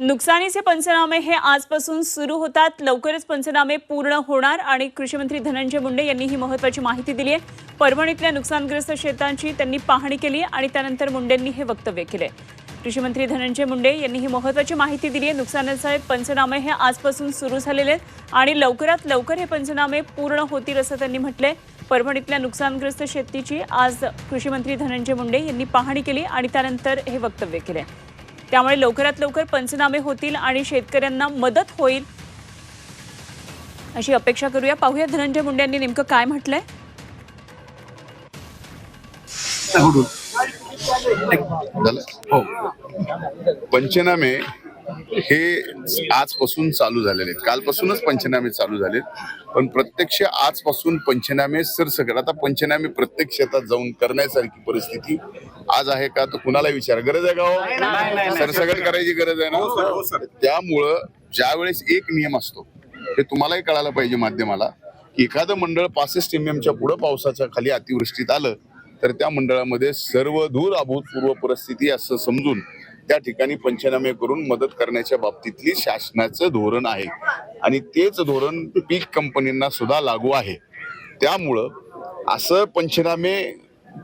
नुकसानीचे पंचनामे हे आजपासून सुरू होतात. लवकरच पंचनामे पूर्ण होणार आणि कृषीमंत्री धनंजय मुंडे यांनी ही महत्वाची माहिती दिली आहे. परभणीतल्या नुकसानग्रस्त शेतांची त्यांनी पाहणी केली आणि त्यानंतर मुंडेंनी हे वक्तव्य केले. कृषीमंत्री धनंजय मुंडे यांनी ही महत्वाची माहिती दिली आहे. नुकसानाचे पंचनामे हे आजपासून सुरू झालेले आहेत आणि लवकरात लवकर हे पंचनामे पूर्ण होतील असं त्यांनी म्हटलंय. परभणीतल्या नुकसानग्रस्त शेतीची आज कृषीमंत्री धनंजय मुंडे यांनी पाहणी केली आणि त्यानंतर हे वक्तव्य केले. त्यामुळे लवकरात लवकर पंचनामे होतील आणि शेतकऱ्यांना मदत होईल. अशी अपेक्षा करूया. पाहूया धनंजय मुंडे यांनी नेमकं काय म्हटलंय. हो. पंचनामे हे आजपासून चालू झालेले आहेत. कालपासूनच पंचनामे चालू झालेत. पण प्रत्यक्ष आजपासून पंचनामे सरसकट आता पंचनामे प्रत्येक शेतात जाऊन करण्यासारखी परिस्थिती आज आहे का? तर कुणाला विचार. गरज आहे का हो? सरसकट करायची गरज आहे ना? त्यामुळं ज्यावेळेस एक नियम असतो हे तुम्हालाही कळायला पाहिजे माध्यमाला की एखादं मंडळ पासष्ट एम च्या पुढे पावसाच्या खाली अतिवृष्टीत आलं तर त्या मंडळामध्ये सर्वधूर अभूतपूर्व परिस्थिती असं समजून त्या ठिकाणी पंचनामे करून मदत करण्याच्या बाबतीतली शासनाचं धोरण आहे. आणि तेच धोरण पीक कंपनींना सुद्धा लागू आहे. त्यामुळं असं पंचनामे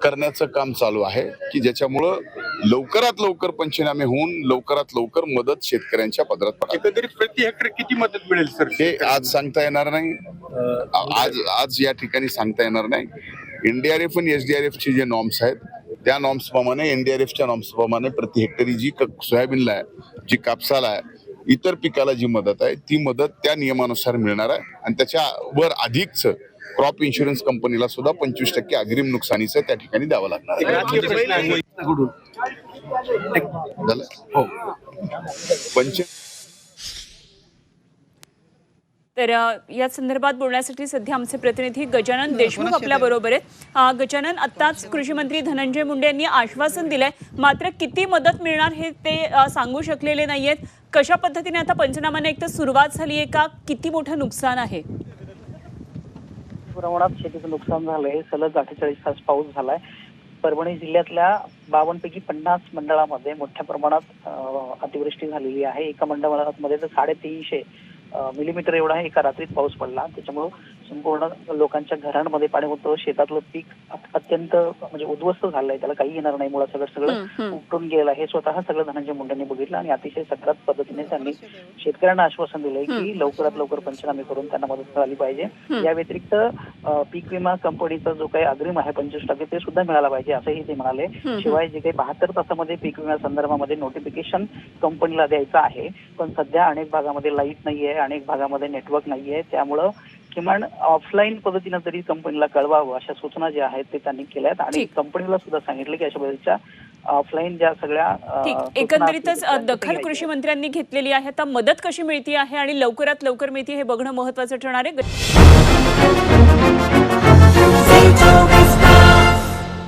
करण्याचं काम चालू आहे की ज्याच्यामुळं लवकरात लवकर पंचनामे होऊन लवकरात लवकर मदत शेतकऱ्यांच्या पदरात एकंदरीत प्रति हेक्टर किती मदत मिळेल सर हे आज सांगता येणार नाही. आज आज या ठिकाणी सांगता येणार नाही. एनडीआरएफ आणि एसडीआरएफ चे जे नॉर्म्स आहेत त्या नॉर्म्स प्रमाणे एनडीआरएफच्या नॉर्म्स प्रमाणे प्रति हेक्टरी जी क- सोयाबीनला आहे जी कापसाला आहे इतर पिकाला जी मदत आहे ती मदत त्या नियमानुसार मिळणार आहे. आणि त्याच्यावर अधिकच क्रॉप इन्शुरन्स कंपनीला सुद्धा पंचवीस टक्के अग्रिम नुकसानीचं त्या ठिकाणी द्यावं लागणार हो. पंच तर या संदर्भात बोलण्यासाठी सध्या आमचे प्रतिनिधी गजानन देशमुख आपल्या बरोबर आहेत. गजानन आत्ताच कृषी मंत्री धनंजय मुंडे यांनी आश्वासन दिलंय. मात्र किती मदत मिळणार हे ते सांगू शकलेले नाहीयेत. कशा पद्धतीने आता पंचनामाने एक तर सुरुवात झाली आहे का? किती मोठं नुकसान आहे? प्रमाणात शेतीचं नुकसान झालंय. सलग अठ्ठेचाळीस तास पाऊस झालाय. परभणी जिल्ह्यातल्या बावन्न पैकी पन्नास मंडळामध्ये मोठ्या प्रमाणात अतिवृष्टी झालेली आहे. एका मंडळामध्ये तर साडेतीनशे मिलीमीटर एवढा एका रात्रीत पाऊस पडला. त्याच्यामुळं संपूर्ण लोकांच्या घरांमध्ये पाणी होतं. शेतातलं पीक अत- अत्यंत म्हणजे उद्ध्वस्त झालंय त्याला काही येणार नाही. मुळात सगळं सगळं. उपटून गेलं हे स्वतः सगळं धनंजय मुंडेंनी बघितलं आणि अतिशय सकारात्मक पद्धतीने त्यांनी शेतकऱ्यांना आश्वासन दिलंय की लवकरात लवकर पंचनामे करून त्यांना मदत मिळाली पाहिजे. या व्यतिरिक्त पीक विमा कंपनीचा जो काही अग्रिम आहे पंचवीस टक्के ते सुद्धा मिळाला पाहिजे असंही ते म्हणाले. शिवाय जे काही बहात्तर तासामध्ये पीक विमा संदर्भामध्ये नोटिफिकेशन कंपनीला द्यायचं आहे. पण सध्या अनेक भागामध्ये लाइट नाहीये अनेक भागामध्ये नेटवर्क नाहीये. त्यामुळं किमान ऑफलाईन पद्धतीनं तरी कंपनीला कळवावं अशा सूचना ज्या आहेत ते त्यांनी केल्यात आणि ठीक. कंपनीला सुद्धा सांगितलं की अशा पद्धतीच्या ऑफलाईन ज्या सगळ्या एकंदरीतच दखल. कृषी मंत्र्यांनी घेतलेली आहे. आता मदत कशी मिळते आहे आणि लवकरात लवकर मिळते हे बघणं महत्वाचं ठरणार आहे.